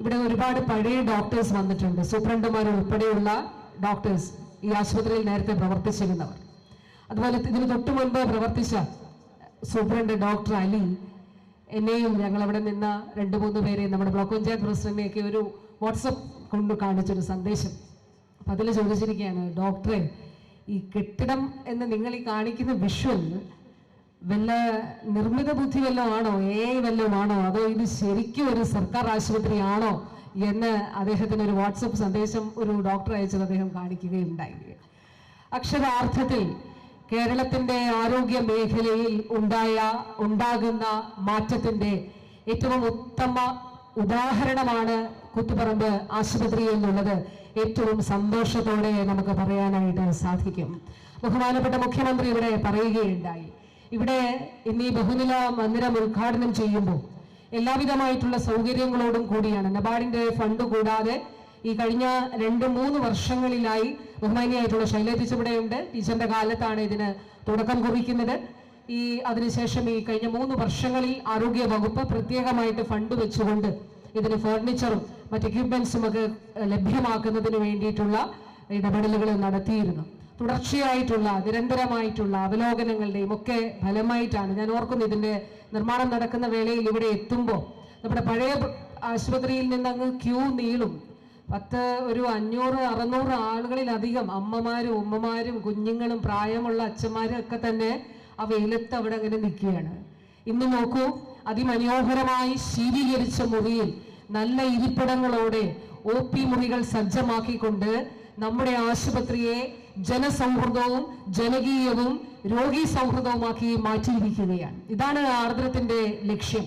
ഇവിടെ ഒരുപാട് പഴയ ഡോക്ടേഴ്സ് വന്നിട്ടുണ്ട്. സൂപ്രണ്ടുമാർ ഉൾപ്പെടെയുള്ള ഡോക്ടേഴ്സ് ഈ ആശുപത്രിയിൽ നേരത്തെ പ്രവർത്തിച്ചിരുന്നവർ. അതുപോലെ ഇതിന് തൊട്ടു മുൻപ് പ്രവർത്തിച്ച സൂപ്രണ്ട് ഡോക്ടർ അലി എന്നെയും ഞങ്ങൾ അവിടെ നിന്ന രണ്ട് മൂന്ന് പേരെ നമ്മുടെ ബ്ലോക്ക് പഞ്ചായത്ത് പ്രസിഡന്റിനെയൊക്കെ ഒരു വാട്സപ്പ് കൊണ്ട് കാണിച്ചൊരു സന്ദേശം. അപ്പൊ അതിൽ ചോദിച്ചിരിക്കുകയാണ് ഡോക്ടറെ ഈ കെട്ടിടം എന്ന് നിങ്ങൾ ഈ കാണിക്കുന്ന വിഷ്വൽ വല്ല നിർമ്മിത ബുദ്ധി വല്ലതും ആണോ? ഏ അതോ ഇത് ശരിക്കും ഒരു സർക്കാർ ആശുപത്രിയാണോ? എന്ന് അദ്ദേഹത്തിന് ഒരു വാട്സപ്പ് സന്ദേശം ഒരു ഡോക്ടർ അയച്ചത് അദ്ദേഹം കാണിക്കുകയുണ്ടായി. അക്ഷരാർത്ഥത്തിൽ കേരളത്തിന്റെ ആരോഗ്യ മേഖലയിൽ ഉണ്ടായ ഉണ്ടാകുന്ന മാറ്റത്തിന്റെ ഏറ്റവും ഉത്തമ ഉദാഹരണമാണ് കുത്തുപറമ്പ് ആശുപത്രി എന്നുള്ളത്. ഏറ്റവും സന്തോഷത്തോടെ നമുക്ക് പറയാനായിട്ട് സാധിക്കും. ബഹുമാനപ്പെട്ട മുഖ്യമന്ത്രി ഇവിടെ പറയുകയുണ്ടായി. ഇവിടെ ഇന്ന് ഈ ബഹുനില മന്ദിരം ഉദ്ഘാടനം ചെയ്യുമ്പോൾ എല്ലാവിധമായിട്ടുള്ള സൗകര്യങ്ങളോടും കൂടിയാണ്. നബാർഡിന്റെ ഫണ്ട് കൂടാതെ ഈ കഴിഞ്ഞ രണ്ട് മൂന്ന് വർഷങ്ങളിലായി ബഹുമാനിയായിട്ടുള്ള ശൈല ടീച്ചർ ഇവിടെയുണ്ട് ടീച്ചറിന്റെ കാലത്താണ് ഇതിന് തുടക്കം കുറിക്കുന്നത്. ഈ അതിനുശേഷം ഈ കഴിഞ്ഞ മൂന്ന് വർഷങ്ങളിൽ ആരോഗ്യ വകുപ്പ് പ്രത്യേകമായിട്ട് ഫണ്ട് വെച്ചുകൊണ്ട് ഇതിന് ഫർണിച്ചറും മറ്റ് എക്യുപ്മെന്റ്സും ഒക്കെ ലഭ്യമാക്കുന്നതിന് വേണ്ടിയിട്ടുള്ള ഇടപെടലുകൾ നടത്തിയിരുന്നു. തുടർച്ചയായിട്ടുള്ള നിരന്തരമായിട്ടുള്ള അവലോകനങ്ങളുടെയും ഒക്കെ ഫലമായിട്ടാണ് ഞാൻ ഓർക്കുന്നു ഇതിന്റെ നിർമ്മാണം നടക്കുന്ന വേളയിൽ ഇവിടെ എത്തുമ്പോൾ. നമ്മുടെ പഴയ ആശുപത്രിയിൽ നിന്ന് അങ്ങ് ക്യൂ നീളും. പത്ത് ഒരു അഞ്ഞൂറ് അറുന്നൂറ് ആളുകളിലധികം അമ്മമാരും ഉമ്മമാരും കുഞ്ഞുങ്ങളും പ്രായമുള്ള അച്ഛന്മാരും ഒക്കെ തന്നെ ആ വെയിലത്ത് അവിടെ അങ്ങനെ നിൽക്കുകയാണ്. ഇന്ന് നോക്കൂ അതിമനോഹരമായി ശീതീകരിച്ച മുറിയിൽ നല്ല ഇരിപ്പിടങ്ങളോടെ ഒ പി മുറികൾ സജ്ജമാക്കിക്കൊണ്ട് നമ്മുടെ ആശുപത്രിയെ ജനസൗഹൃദവും ജനകീയവും രോഗി സൗഹൃദവുമാക്കി മാറ്റിയിരിക്കുകയാണ്. ഇതാണ് ആർദ്രത്തിന്റെ ലക്ഷ്യം.